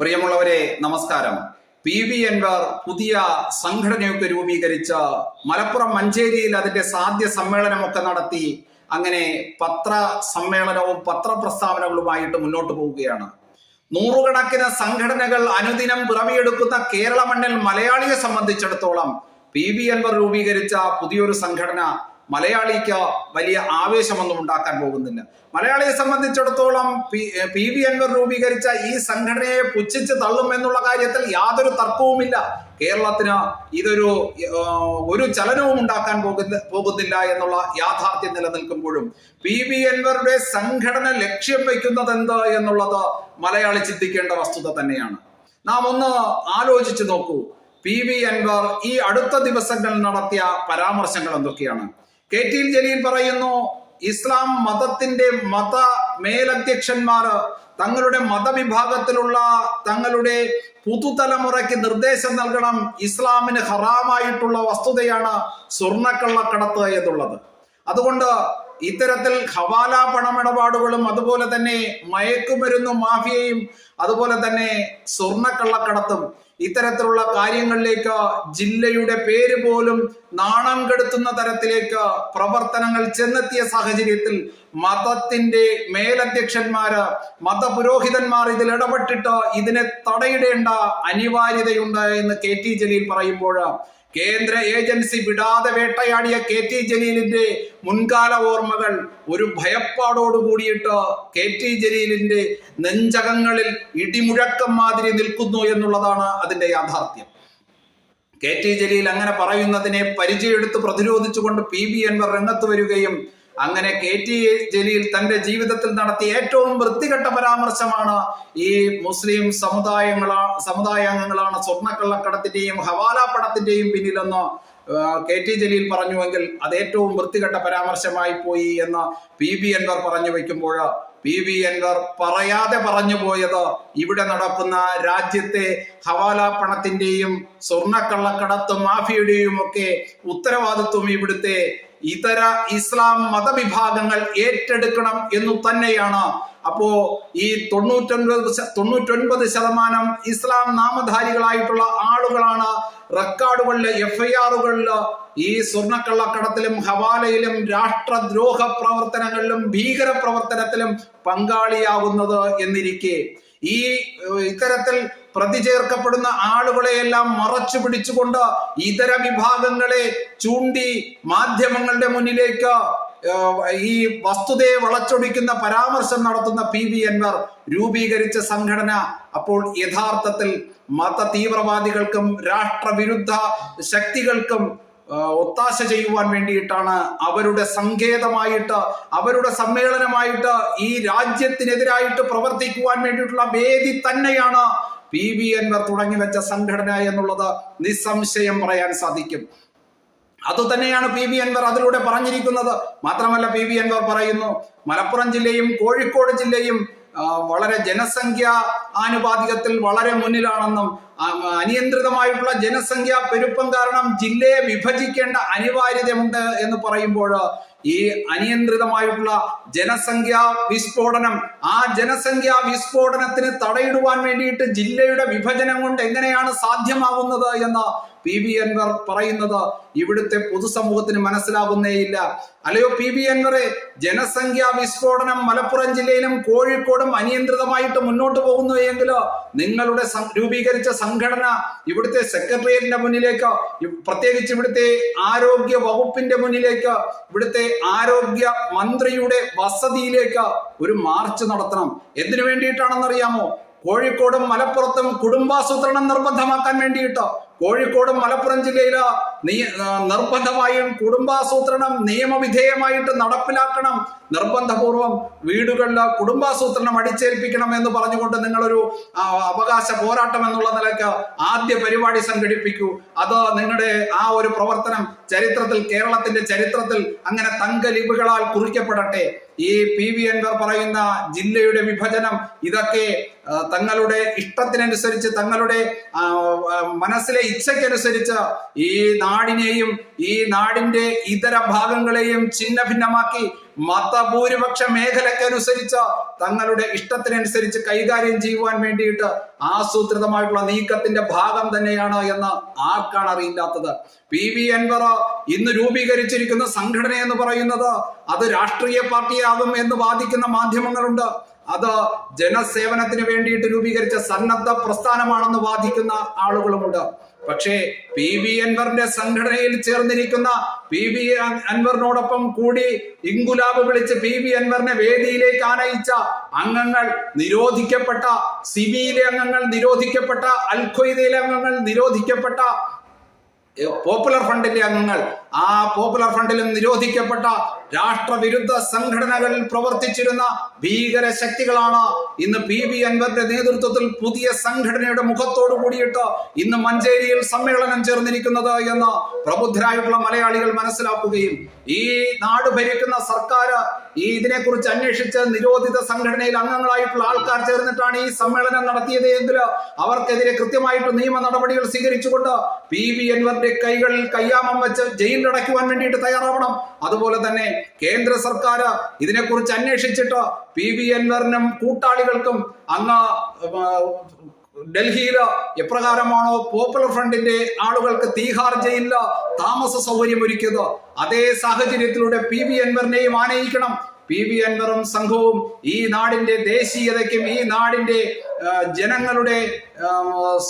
പ്രിയമുള്ളവരെ നമസ്കാരം. P V Enver പുതിയ സംഘടനയൊക്കെ രൂപീകരിച്ച് മലപ്പുറം മഞ്ചേരിയിൽ അതിന്റെ സാധ്യ സമ്മേളനമൊക്കെ നടത്തി അങ്ങനെ പത്ര സമ്മേളനവും പത്രപ്രസ്താവനകളുമായിട്ട് മുന്നോട്ട് പോവുകയാണ്. നൂറുകണക്കിന് സംഘടനകൾ അനുദിനം പിറവിയെടുക്കുന്ന കേരള മണ്ണിൽ മലയാളിയെ സംബന്ധിച്ചിടത്തോളം പി വി എൻവർ രൂപീകരിച്ച പുതിയൊരു സംഘടന മലയാളിക്ക് വലിയ ആവേശമൊന്നും ഉണ്ടാക്കാൻ പോകുന്നില്ല. മലയാളിയെ സംബന്ധിച്ചിടത്തോളം പി വി അൻവർ രൂപീകരിച്ച ഈ സംഘടനയെ പുച്ഛിച്ച് തള്ളും എന്നുള്ള കാര്യത്തിൽ യാതൊരു തർക്കവുമില്ല. കേരളത്തിന് ഇതൊരു ഒരു ചലനവും ഉണ്ടാക്കാൻ പോകുന്ന പോകുന്നില്ല എന്നുള്ള യാഥാർത്ഥ്യം നിലനിൽക്കുമ്പോഴും പി വി അൻവറുടെ സംഘടന ലക്ഷ്യം വയ്ക്കുന്നത് എന്ത് എന്നുള്ളത് മലയാളി ചിന്തിക്കേണ്ട വസ്തുത തന്നെയാണ്. നാം ഒന്ന് ആലോചിച്ചു നോക്കൂ. പി വി അൻവർ ഈ അടുത്ത ദിവസങ്ങളിൽ നടത്തിയ പരാമർശങ്ങൾ എന്തൊക്കെയാണ്? കെ ടി ജലീൽ പറയുന്നു ഇസ്ലാം മതത്തിന്റെ മത മേലധ്യക്ഷന്മാർ തങ്ങളുടെ മതവിഭാഗത്തിലുള്ള തങ്ങളുടെ പുതുതലമുറയ്ക്ക് നിർദ്ദേശം നൽകണം ഇസ്ലാമിന് ഹറാമായിട്ടുള്ള വസ്തുതയാണ് സ്വർണക്കള്ളക്കടത്ത് എന്നുള്ളത്. അതുകൊണ്ട് ഇത്തരത്തിൽ ഹവാല പണമിടപാടുകളും അതുപോലെ തന്നെ മയക്കുമരുന്ന് മാഫിയയും അതുപോലെ തന്നെ സ്വർണക്കള്ളക്കടത്തും ഇത്തരത്തിലുള്ള കാര്യങ്ങളിലേക്ക് ജില്ലയുടെ പേര് പോലും നാണം കെടുത്തുന്ന തരത്തിലേക്ക് പ്രവർത്തനങ്ങൾ ചെന്നെത്തിയ സാഹചര്യത്തിൽ മതത്തിന്റെ മേലധ്യക്ഷന്മാര് മതപുരോഹിതന്മാർ ഇതിൽ ഇടപെട്ടിട്ട് ഇതിനെ തടയിടേണ്ട അനിവാര്യതയുണ്ട് എന്ന് കെ ടി ജലീൽ പറയുമ്പോൾ കേന്ദ്ര ഏജൻസി വിടാതെ വേട്ടയാടിയ കെ ടി ജലീലിന്റെ മുൻകാല ഓർമ്മകൾ ഒരു ഭയപ്പാടോട് കൂടിയിട്ട് കെ ടി ജലീലിന്റെ നെഞ്ചകങ്ങളിൽ ഇടിമുഴക്കം മാതിരി നിൽക്കുന്നു എന്നുള്ളതാണ് അതിന്റെ യാഥാർത്ഥ്യം. കെ ടി ജലീൽ അങ്ങനെ പറയുന്നതിനെ പരിചയമെടുത്ത് പ്രതിരോധിച്ചുകൊണ്ട് പി ബി അൻവർ രംഗത്ത് വരികയും അങ്ങനെ കെ ടി ജലീൽ തന്റെ ജീവിതത്തിൽ നടത്തിയ ഏറ്റവും വൃത്തികെട്ട പരാമർശമാണ് ഈ മുസ്ലിം സമുദായങ്ങളാ സമുദായാംഗങ്ങളാണ് സ്വർണക്കള്ളക്കടത്തിന്റെയും ഹവാല പണത്തിന്റെയും പിന്നിലെന്ന് കെ ടി ജലീൽ പറഞ്ഞുവെങ്കിൽ അത് ഏറ്റവും വൃത്തികെട്ട പരാമർശമായി പോയി എന്ന് പി ബി അൻവർ പറഞ്ഞു വെക്കുമ്പോൾ പി ബി അൻവർ പറയാതെ പറഞ്ഞു പോയത് ഇവിടെ നടക്കുന്ന രാജ്യത്തെ ഹവാല പണത്തിന്റെയും സ്വർണക്കള്ളക്കടത്തും മാഫിയുടെയും ഒക്കെ ഉത്തരവാദിത്വം ഇവിടുത്തെ ഇതര ഇസ്ലാം മതവിഭാഗങ്ങൾ ഏറ്റെടുക്കണം എന്നു തന്നെയാണ്. അപ്പോ ഈ തൊണ്ണൂറ്റൊൻപത് തൊണ്ണൂറ്റൊൻപത് ശതമാനം ഇസ്ലാം നാമധാരികളായിട്ടുള്ള ആളുകളാണ് റെക്കോർഡുകളിൽ എഫ് ഈ സ്വർണക്കള്ളക്കടത്തിലും ഹവാലയിലും രാഷ്ട്രദ്രോഹ പ്രവർത്തനങ്ങളിലും ഭീകര പ്രവർത്തനത്തിലും പങ്കാളിയാകുന്നത് എന്നിരിക്കെ. ഈ ഇത്തരത്തിൽ പ്രതി ചേർക്കപ്പെടുന്ന ആളുകളെയെല്ലാം മറച്ചു പിടിച്ചുകൊണ്ട് ഇതര വിഭാഗങ്ങളെ ചൂണ്ടി മാധ്യമങ്ങളുടെ മുന്നിലേക്ക് ഈ വസ്തുതയെ വളച്ചൊടിക്കുന്ന പരാമർശം നടത്തുന്ന പി വി അൻവർ രൂപീകരിച്ച സംഘടന അപ്പോൾ യഥാർത്ഥത്തിൽ മത തീവ്രവാദികൾക്കും രാഷ്ട്രവിരുദ്ധ ശക്തികൾക്കും ഒത്താശ ചെയ്യുവാൻ വേണ്ടിയിട്ടാണ് അവരുടെ സങ്കേതമായിട്ട് അവരുടെ സമ്മേളനമായിട്ട് ഈ രാജ്യത്തിനെതിരായിട്ട് പ്രവർത്തിക്കുവാൻ വേണ്ടിയിട്ടുള്ള വേദി തന്നെയാണ് പി വി അൻവർ തുടങ്ങി വെച്ച സംഘടന എന്നുള്ളത് നിസ്സംശയം പറയാൻ സാധിക്കും. അതുതന്നെയാണ് പി വി അൻവർ അതിലൂടെ പറഞ്ഞിരിക്കുന്നത്. മാത്രമല്ല പി വി അൻവർ പറയുന്നു മലപ്പുറം ജില്ലയും കോഴിക്കോട് ജില്ലയും വളരെ ജനസംഖ്യ ആനുപാതികത്തിൽ വളരെ മുന്നിലാണെന്നും അനിയന്ത്രിതമായിട്ടുള്ള ജനസംഖ്യ പെരുപ്പം കാരണം ജില്ലയെ വിഭജിക്കേണ്ട അനിവാര്യതയുണ്ട് എന്ന് പറയുമ്പോൾ ഈ അനിയന്ത്രിതമായിട്ടുള്ള ജനസംഖ്യാ വിസ്ഫോടനം ആ ജനസംഖ്യാ വിസ്ഫോടനത്തിന് തടയിടുവാൻ വേണ്ടിയിട്ട് ജില്ലയുടെ വിഭജനം കൊണ്ട് എങ്ങനെയാണ് സാധ്യമാകുന്നത് എന്ന് പി വി അൻവർ പറയുന്നത് ഇവിടുത്തെ പൊതുസമൂഹത്തിന് മനസ്സിലാകുന്നേയില്ല അല്ലയോ പി വി അൻവറെ ജനസംഖ്യാ വിസ്ഫോടനം മലപ്പുറം ജില്ലയിലും കോഴിക്കോടും അനിയന്ത്രിതമായിട്ട് മുന്നോട്ട് പോകുന്നു എങ്കിൽ നിങ്ങളുടെ രൂപീകരിച്ച സംഘടന ഇവിടുത്തെ സെക്രട്ടേറിയറ്റിന്റെ മുന്നിലേക്ക് പ്രത്യേകിച്ച് ഇവിടുത്തെ ആരോഗ്യ വകുപ്പിന്റെ മുന്നിലേക്ക് ഇവിടുത്തെ ആരോഗ്യ മന്ത്രിയുടെ വസതിയിലേക്ക് ഒരു മാർച്ച് നടത്തണം. എന്തിനു വേണ്ടിയിട്ടാണെന്നറിയാമോ? കോഴിക്കോടും മലപ്പുറത്തും കുടുംബാസൂത്രണം നിർബന്ധമാക്കാൻ വേണ്ടിയിട്ട് കോഴിക്കോടും മലപ്പുറം ജില്ലയിൽ നിർബന്ധമായും കുടുംബാസൂത്രണം നിയമവിധേയമായിട്ട് നടപ്പിലാക്കണം. നിർബന്ധപൂർവം വീടുകളിൽ കുടുംബാസൂത്രണം അടിച്ചേൽപ്പിക്കണം എന്ന് പറഞ്ഞുകൊണ്ട് നിങ്ങളൊരു അവകാശ പോരാട്ടം എന്നുള്ള നിലയ്ക്ക് ആദ്യ പരിപാടി സംഘടിപ്പിക്കൂ. അത് നിങ്ങളുടെ ആ ഒരു പ്രവർത്തനം ചരിത്രത്തിൽ കേരളത്തിന്റെ ചരിത്രത്തിൽ അങ്ങനെ തങ്കലിപികളാൽ കുറിക്കപ്പെടട്ടെ. ഈ പി വി എൻവർ പറയുന്ന ജില്ലയുടെ വിഭജനം ഇതൊക്കെ തങ്ങളുടെ ഇഷ്ടത്തിനനുസരിച്ച് തങ്ങളുടെ മനസ്സിലെ ഇച്ഛയ്ക്കനുസരിച്ച് ഈ നാടിനെയും ഈ നാടിന്റെ ഇതര ഭാഗങ്ങളെയും ഛിന്ന ഭിന്നമാക്കി മതഭൂരിപക്ഷ മേഖലക്കനുസരിച്ച് തങ്ങളുടെ ഇഷ്ടത്തിനനുസരിച്ച് കൈകാര്യം ചെയ്യുവാൻ വേണ്ടിയിട്ട് ആസൂത്രിതമായിട്ടുള്ള നീക്കത്തിന്റെ ഭാഗം തന്നെയാണ് എന്ന് ആർക്കാണ് അറിയില്ലാത്തത്? പി വി അൻവർ ഇന്ന് രൂപീകരിച്ചിരിക്കുന്ന സംഘടന എന്ന് പറയുന്നത് അത് രാഷ്ട്രീയ പാർട്ടിയാകും എന്ന് വാദിക്കുന്ന മാധ്യമങ്ങളുണ്ട്. അത് ജനസേവനത്തിന് വേണ്ടിയിട്ട് രൂപീകരിച്ച സന്നദ്ധ പ്രസ്ഥാനമാണെന്ന് വാദിക്കുന്ന ആളുകളുമുണ്ട്. പക്ഷേ പി വി അൻവറിന്റെ സംഘടനയിൽ ചേർന്നിരിക്കുന്ന പി വി അൻവറിനോടൊപ്പം കൂടി ഇങ്കുലാബ് വിളിച്ച് പി വി അൻവറിനെ വേദിയിലേക്ക് ആനയിച്ച അംഗങ്ങൾ നിരോധിക്കപ്പെട്ട സിബിയിലെ അംഗങ്ങൾ നിരോധിക്കപ്പെട്ട അൽ അംഗങ്ങൾ നിരോധിക്കപ്പെട്ട പോപ്പുലർ ഫ്രണ്ടിന്റെ അംഗങ്ങൾ ആ പോപ്പുലർ ഫ്രണ്ടിലും നിരോധിക്കപ്പെട്ട രാഷ്ട്രവിരുദ്ധ സംഘടനകളിൽ പ്രവർത്തിച്ചിരുന്ന ഭീകര ശക്തികളാണ് ഇന്ന് പി വി അൻവറിന്റെ നേതൃത്വത്തിൽ പുതിയ സംഘടനയുടെ മുഖത്തോടു കൂടിയിട്ട് ഇന്ന് മഞ്ചേരിയിൽ സമ്മേളനം ചേർന്നിരിക്കുന്നത് എന്ന് പ്രബുദ്ധരായിട്ടുള്ള മലയാളികൾ മനസ്സിലാക്കുകയും ഈ നാട് ഭരിക്കുന്ന സർക്കാർ ഈ ഇതിനെക്കുറിച്ച് അന്വേഷിച്ച് നിരോധിത സംഘടനയിൽ അംഗങ്ങളായിട്ടുള്ള ആൾക്കാർ ചേർന്നിട്ടാണ് ഈ സമ്മേളനം നടത്തിയത് എങ്കിൽ അവർക്കെതിരെ കൃത്യമായിട്ട് നിയമ നടപടികൾ സ്വീകരിച്ചുകൊണ്ട് പി വി അൻവറിന്റെ കൈകളിൽ കയ്യാമം വെച്ച് ജയിലിലടയ്ക്കുവാൻ വേണ്ടിയിട്ട് തയ്യാറാവണം. അതുപോലെ തന്നെ കേന്ദ്ര സർക്കാർ ഇതിനെക്കുറിച്ച് അന്വേഷിച്ചിട്ട് പി വി എൻവറിനും കൂട്ടാളികൾക്കും അങ്ങ് ഡൽഹിയിൽ എപ്രകാരമാണോ പോപ്പുലർ ഫ്രണ്ടിന്റെ ആളുകൾക്ക് തീഹാർ ജയിലിൽ താമസ സൗകര്യം ഒരുക്കിയത് അതേ സാഹചര്യത്തിലൂടെ പി വി എൻവറിനെയും ആനയിക്കണം. പി വി അൻവറും സംഘവും ഈ നാടിന്റെ ദേശീയതയ്ക്കും ഈ നാടിന്റെ ജനങ്ങളുടെ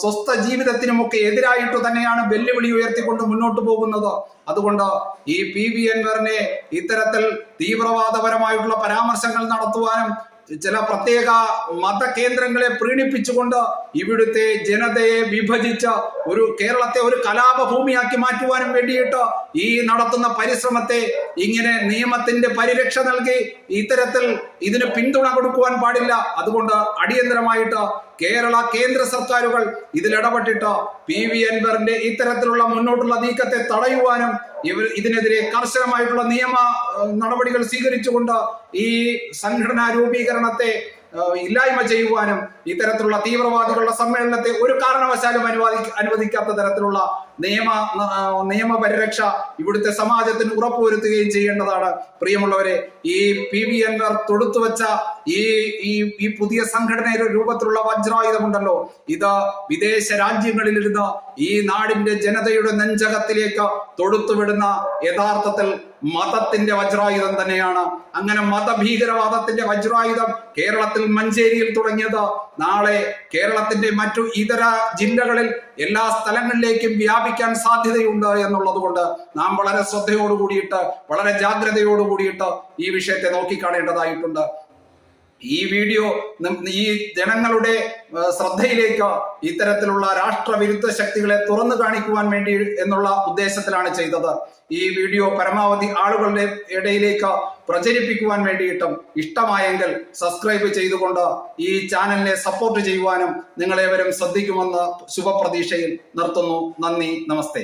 സ്വസ്ഥ ജീവിതത്തിനുമൊക്കെ എതിരായിട്ട് തന്നെയാണ് വെല്ലുവിളി ഉയർത്തിക്കൊണ്ട് മുന്നോട്ട് പോകുന്നത്. അതുകൊണ്ട് ഈ പി വി അൻവറിനെ ഇത്തരത്തിൽ തീവ്രവാദപരമായിട്ടുള്ള പരാമർശങ്ങൾ നടത്തുവാനും ചില പ്രത്യേക മതകേന്ദ്രങ്ങളെ പ്രീണിപ്പിച്ചുകൊണ്ട് ഇവിടുത്തെ ജനതയെ വിഭജിച്ച ഒരു കേരളത്തെ ഒരു കലാപഭൂമിയാക്കി മാറ്റുവാനും വേണ്ടിയിട്ട് ഈ നടത്തുന്ന പരിശ്രമത്തെ ഇങ്ങനെ നിയമത്തിന്റെ പരിരക്ഷ നൽകി ഇത്തരത്തിൽ ഇതിന് പിന്തുണ കൊടുക്കുവാൻ പാടില്ല. അതുകൊണ്ട് അടിയന്തരമായിട്ട് കേരള കേന്ദ്ര സർക്കാരുകൾ ഇതിലിടപെട്ടിട്ട് പി വി അൻവറിന്റെ ഇത്തരത്തിലുള്ള മുന്നോട്ടുള്ള നീക്കത്തെ തടയുവാനും ഇവർ ഇതിനെതിരെ കർശനമായിട്ടുള്ള നിയമ നടപടികൾ സ്വീകരിച്ചുകൊണ്ട് ഈ സംഘടനാ രൂപീകരണത്തെ ഇല്ലായ്മ ചെയ്യുവാനും ഇത്തരത്തിലുള്ള തീവ്രവാദികളുടെ സമ്മേളനത്തെ ഒരു കാരണവശാലും അനുവാദി അനുവദിക്കാത്ത തരത്തിലുള്ള നിയമ നിയമപരിരക്ഷ ഇവിടുത്തെ സമാജത്തിന് ഉറപ്പുവരുത്തുകയും ചെയ്യേണ്ടതാണ്. പ്രിയമുള്ളവരെ ഈ പി വി അൻവർ തൊടുത്തുവച്ച ഈ ഈ ഈ പുതിയ സംഘടനയുടെ രൂപത്തിലുള്ള വജ്രായുധമുണ്ടല്ലോ. ഇത് വിദേശ രാജ്യങ്ങളിലിരുന്ന് ഈ നാടിന്റെ ജനതയുടെ നെഞ്ചകത്തിലേക്ക് തൊടുത്തുവിടുന്ന യഥാർത്ഥത്തിൽ മതത്തിന്റെ വജ്രായുധം തന്നെയാണ്. അങ്ങനെ മതഭീകരവാദത്തിന്റെ വജ്രായുധം കേരളത്തിൽ മഞ്ചേരിയിൽ തുടങ്ങിയത് നാളെ കേരളത്തിന്റെ മറ്റു ഇതര ജില്ലകളിൽ എല്ലാ സ്ഥലങ്ങളിലേക്കും വ്യാപിക്കാൻ സാധ്യതയുണ്ട് എന്നുള്ളത് കൊണ്ട് നാം വളരെ ശ്രദ്ധയോടുകൂടിയിട്ട് വളരെ ജാഗ്രതയോടുകൂടിയിട്ട് ഈ വിഷയത്തെ നോക്കിക്കാണേണ്ടതായിട്ടുണ്ട്. ഈ വീഡിയോ ഈ ജനങ്ങളുടെ ശ്രദ്ധയിലേക്ക് ഇത്തരത്തിലുള്ള രാഷ്ട്രവിരുദ്ധ ശക്തികളെ തുറന്നു കാണിക്കുവാൻ വേണ്ടി എന്നുള്ള ഉദ്ദേശത്തിലാണ് ചെയ്തത്. ഈ വീഡിയോ പരമാവധി ആളുകളുടെ ഇടയിലേക്ക് പ്രചരിപ്പിക്കുവാൻ വേണ്ടിയിട്ടും ഇഷ്ടമായെങ്കിൽ സബ്സ്ക്രൈബ് ചെയ്തുകൊണ്ട് ഈ ചാനലിനെ സപ്പോർട്ട് ചെയ്യുവാനും നിങ്ങളേവരും ശ്രദ്ധിക്കുമെന്ന് ശുഭപ്രതീക്ഷയിൽ നിർത്തുന്നു. നന്ദി നമസ്തേ.